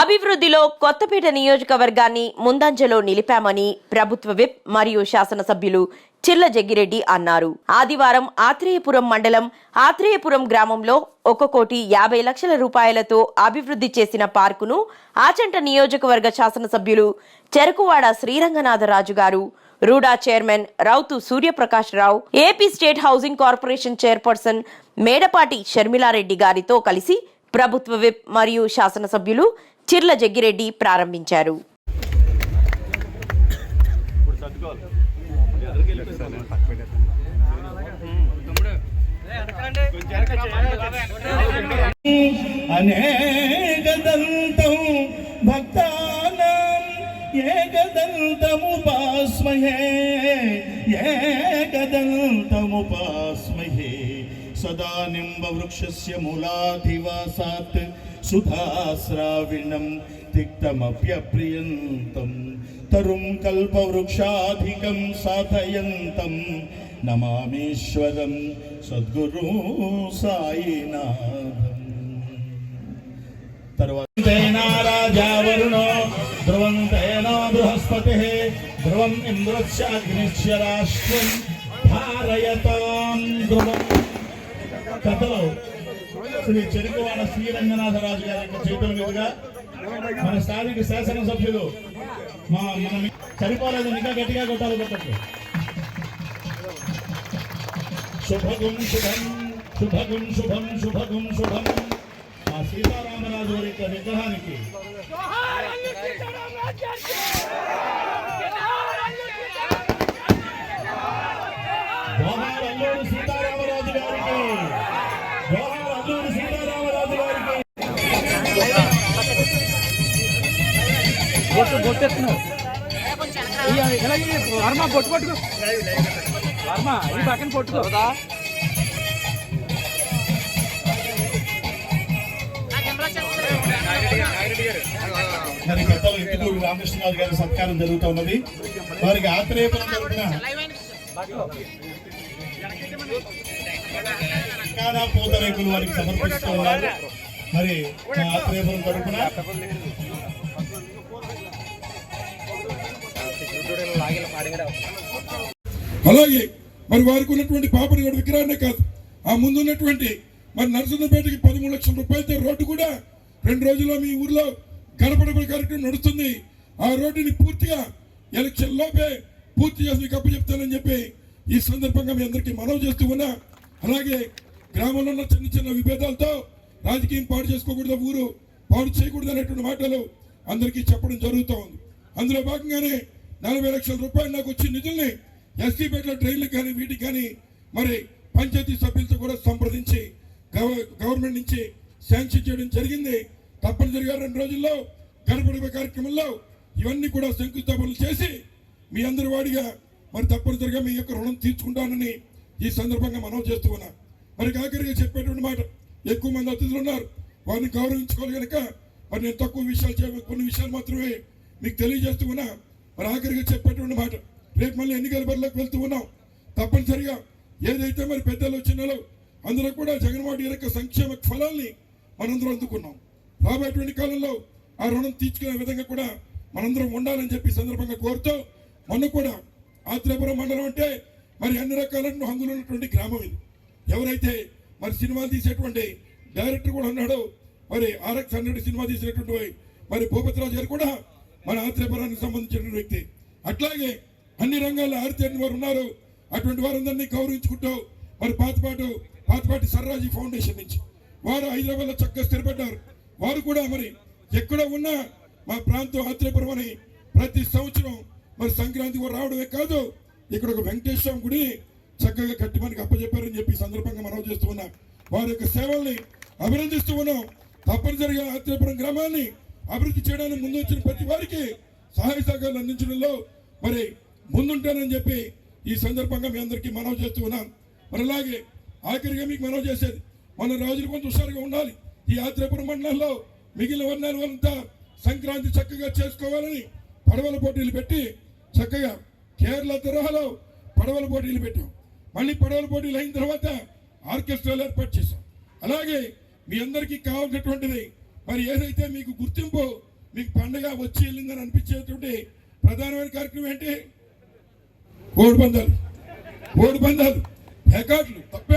అభివృద్ధిలో కొత్తపేట నియోజకవర్గాన్ని ముందంజలో నిలిపామని ప్రభుత్వ విప్ మరియు శాసనసభ్యులు చిర్ల జగ్గిరెడ్డి అన్నారు. ఆదివారం ఆత్రేయపురం మండలం ఆత్రేయపురం గ్రామంలో ఒక కోటి యాభై లక్షల రూపాయలతో అభివృద్ధి చేసిన పార్కును ఆచంట నియోజకవర్గ శాసనసభ్యులు చెరకువాడ శ్రీరంగనాథరాజు గారు RUDA chairman Rowthu Suryaprakash Rao AP state housing corporation chairperson Medapati Sharmila Reddy గారితో కలిసి ప్రభుత్వ విప్ మరియు శాసనసభ్యులు చిర్ల జగ్గిరెడ్డి ప్రారంభించారు. అనేకదంతం భక్తానాం ఏకదంతముపాస్మహే ఏకదంతముపాస్మహే సదా నింబవృక్షస్య మూలాధివాసాత్. సుధాశ్రావిణం తిక్తమప్యప్రియంతం తరుం కల్పవృక్షాధికం సాధయంతం నమామీశ్వరం సద్గురు సాయినాథం తరువాత రాజావరుణో ధ్రువంతేనా బృహస్పతి ధ్రువం ఇంద్రస్యాగ్నిశ్చ రాష్ట్రం ధారయతాం ధ్రువం కథలో శ్రీ చెరుకువాడ శ్రీ రంగనాథరాజు గారి యొక్క చేతుల మీదుగా మన స్థానిక శాసనసభ్యులు మా మన చనిపోలేదు ఇంకా గట్టిగా కొట్టాలి కొట్టండి శుభగుం శుభం శుభగుం శుభం శుభగుం శుభం. మా సీతారామరాజు వారి యొక్క విగ్రహానికి అల్లూరి సీతారామరాజు గారికి బొట్టు బొట్టెత్తున్నావు వర్మ బొట్టు పట్టుకో వర్మ ఈ పక్కన పట్టుకో మరి పెద్దలు రామకృష్ణరాజు గారి సత్కారం జరుగుతూ ఉన్నది వారికి ఆత్రేయపురం తరపున కానా పూతరేకులు వారికి సమర్పిస్తూ ఉన్నారు మరి మా తరపున అలాగే మరి వారికి ఉన్నటువంటి పాపని కూడా విగ్రహాన్నే కాదు ఆ ముందున్నటువంటి మరి నరసింహపేటకి పదమూడు లక్షల రూపాయలతో రోడ్డు కూడా రెండు రోజుల్లో మీ ఊర్లో గడపడపడి కార్యక్రమం నడుస్తుంది. ఆ రోడ్డుని పూర్తిగా ఎలక్షన్ లోపే పూర్తి చేసి మీకు అప్పచెప్తానని చెప్పి ఈ సందర్భంగా మీ అందరికీ మనవి చేస్తూ ఉన్నా. అలాగే గ్రామంలో ఉన్న చిన్న చిన్న విభేదాలతో రాజకీయం పాడు చేసుకోకూడదు ఊరు పాడు చేయకూడదు అనేటువంటి మాటలు అందరికీ చెప్పడం జరుగుతూ ఉంది. అందులో భాగంగానే నలభై లక్షల రూపాయలు నాకు వచ్చిన నిధుల్ని ఎస్టీపేటలో ట్రైన్లకు కానీ వీటికి కానీ మరి పంచాయతీ సభ్యులతో కూడా సంప్రదించి గవ- గవర్నమెంట్ నుంచి శాంక్షన్ చేయడం జరిగింది. తప్పనిసరిగా రెండు రోజుల్లో గడపడవ కార్యక్రమంలో ఇవన్నీ కూడా శంకుస్థాపనలు చేసి మీ అందరి వాడిగా మరి తప్పనిసరిగా మీ యొక్క రుణం తీర్చుకుంటానని ఈ సందర్భంగా మనం చేస్తూ ఉన్నాం మరి ఆఖరిగా చెప్పేటువంటి మాట ఎక్కువ మంది అతిథులు ఉన్నారు. వారిని గౌరవించుకోవాలి కనుక మరి నేను తక్కువ విషయాలు చెప్ప కొన్ని విషయాలు మాత్రమే మీకు తెలియజేస్తూ ఉన్నా. మరి ఆఖరిగా చెప్పేటువంటి మాట రేపు మళ్ళీ ఎన్నికల బరిలోకి వెళ్తూ ఉన్నాం. తప్పనిసరిగా ఏదైతే మరి పెద్దలు చిన్నలు అందరూ కూడా జగన్మోహన్ యొక్క సంక్షేమ ఫలాల్ని మనందరం అందుకున్నాం. రాబోయేటువంటి కాలంలో ఆ రుణం తీర్చుకునే విధంగా కూడా మనందరం ఉండాలని చెప్పి సందర్భంగా కోరుతూ మొన్న కూడా ఆత్రేపురం మండలం అంటే మరి అన్ని రకాల హంగులు ఉన్నటువంటి గ్రామం ఇది. ఎవరైతే మరి సినిమాలు తీసేటువంటి డైరెక్టర్ కూడా ఉన్నాడో మరి ఆర్ఎక్స్ హండ్రెడ్ సినిమా తీసినటువంటి మరి భూపతిరాజు గారు కూడా మన ఆత్రేయపురానికి సంబంధించిన వ్యక్తి. అట్లాగే అన్ని రంగాల్లో ఆరితేరిన వారు ఉన్నారు. అటువంటి వారందరినీ గౌరవించుకుంటూ మరి పాతపాటు పాతపాటి సర్రాజీ ఫౌండేషన్ నుంచి. వారు హైదరాబాద్లో చక్కగా స్థిరపడ్డారు. వారు కూడా మరి ఎక్కడ ఉన్నా మా ప్రాంతం ఆత్రేయపురం అని ప్రతి సంవత్సరం మరి సంక్రాంతి కూడా రావడమే కాదు ఇక్కడ ఒక వెంకటేశ్వరం గుడి చక్కగా కట్టి మనకి అప్పచెప్పారని చెప్పి సందర్భంగా మనవి చేస్తూ ఉన్నాం వారి యొక్క సేవల్ని అభినందిస్తూ ఉన్నాం. తప్పనిసరిగా ఆత్రేపురం గ్రామాన్ని అభివృద్ధి చేయడానికి ముందు వచ్చిన ప్రతి వారికి సహాయ సహకారాలు అందించడంలో మరి ముందుంటానని చెప్పి ఈ సందర్భంగా మీ అందరికీ మనవి చేస్తూ ఉన్నాం. మరి అలాగే ఆఖరిగా మీకు మనవి చేసేది మన రాజులు కొంచెం హుషారుగా ఉండాలి. ఈ ఆత్రేపురం మండలంలో మిగిలిన వర్ణాలు అంతా సంక్రాంతి చక్కగా చేసుకోవాలని పడవల పోటీలు పెట్టి చక్కగా కేరళ తరహాలో పడవల పోటీలు పెట్టాం. మళ్ళీ పడవల పోటీలు అయిన తర్వాత ఆర్కెస్ట్రాలు ఏర్పాటు చేశాం. అలాగే మీ అందరికీ కావాల్సినటువంటిది మరి ఏదైతే మీకు గుర్తింపు మీకు పండగ వచ్చి వెళ్ళిందని అనిపించేటువంటి ప్రధానమైన కార్యక్రమం ఏంటి? కోడి పందాలు కోడి పందాలు రికార్డులు. తప్పేం